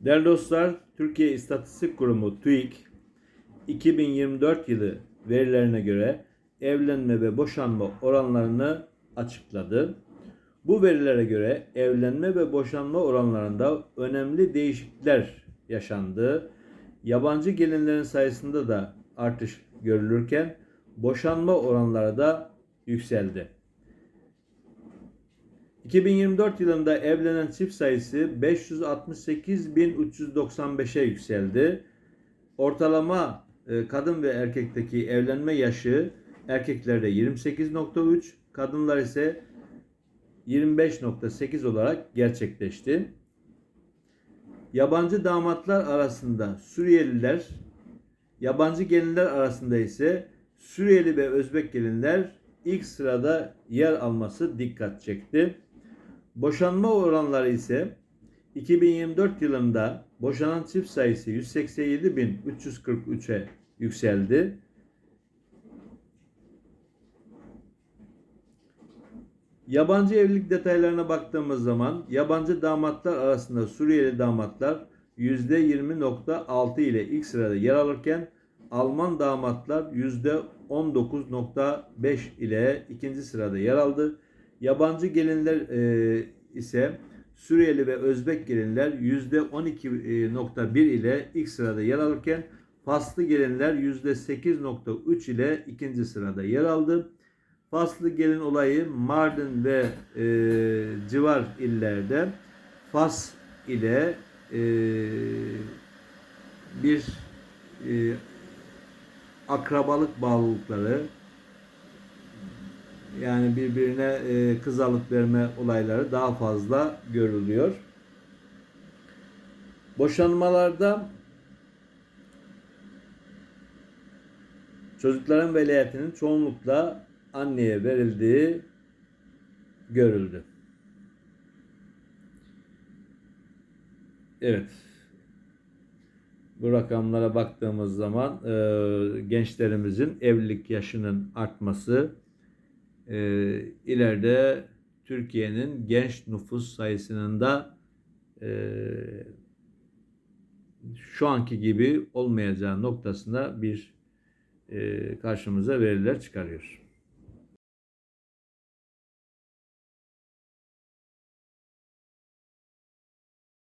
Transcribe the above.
Değerli dostlar, Türkiye İstatistik Kurumu TÜİK 2024 yılı verilerine göre evlenme ve boşanma oranlarını açıkladı. Bu verilere göre evlenme ve boşanma oranlarında önemli değişiklikler yaşandı. Yabancı gelinlerin sayısında da artış görülürken boşanma oranları da yükseldi. 2024 yılında evlenen çift sayısı 568.395'e yükseldi. Ortalama e, kadın ve erkekteki evlenme yaşı erkeklerde 28.3, kadınlar ise 25.8 olarak gerçekleşti. Yabancı damatlar arasında Suriyeliler, yabancı gelinler arasında ise Suriyeli ve Özbek gelinler ilk sırada yer alması dikkat çekti. Boşanma oranları ise 2024 yılında boşanan çift sayısı 187.343'e yükseldi. Yabancı evlilik detaylarına baktığımız zaman yabancı damatlar arasında Suriyeli damatlar %20.6 ile ilk sırada yer alırken Alman damatlar %19.5 ile ikinci sırada yer aldı. Yabancı gelinler e, ise Suriyeli ve Özbek gelinler %12.1 ile ilk sırada yer alırken Faslı gelinler %8.3 ile ikinci sırada yer aldı. Faslı gelin olayı Mardin ve e, civar illerde Fas ile e, bir e, akrabalık bağlılıkları yani birbirine e, kız alıp verme olayları daha fazla görülüyor. Boşanmalarda çocukların velayetinin çoğunlukla anneye verildiği görüldü. Evet. Bu rakamlara baktığımız zaman e, gençlerimizin evlilik yaşının artması e, ileride Türkiye'nin genç nüfus sayısının da e, şu anki gibi olmayacağı noktasında bir e, karşımıza veriler çıkarıyor.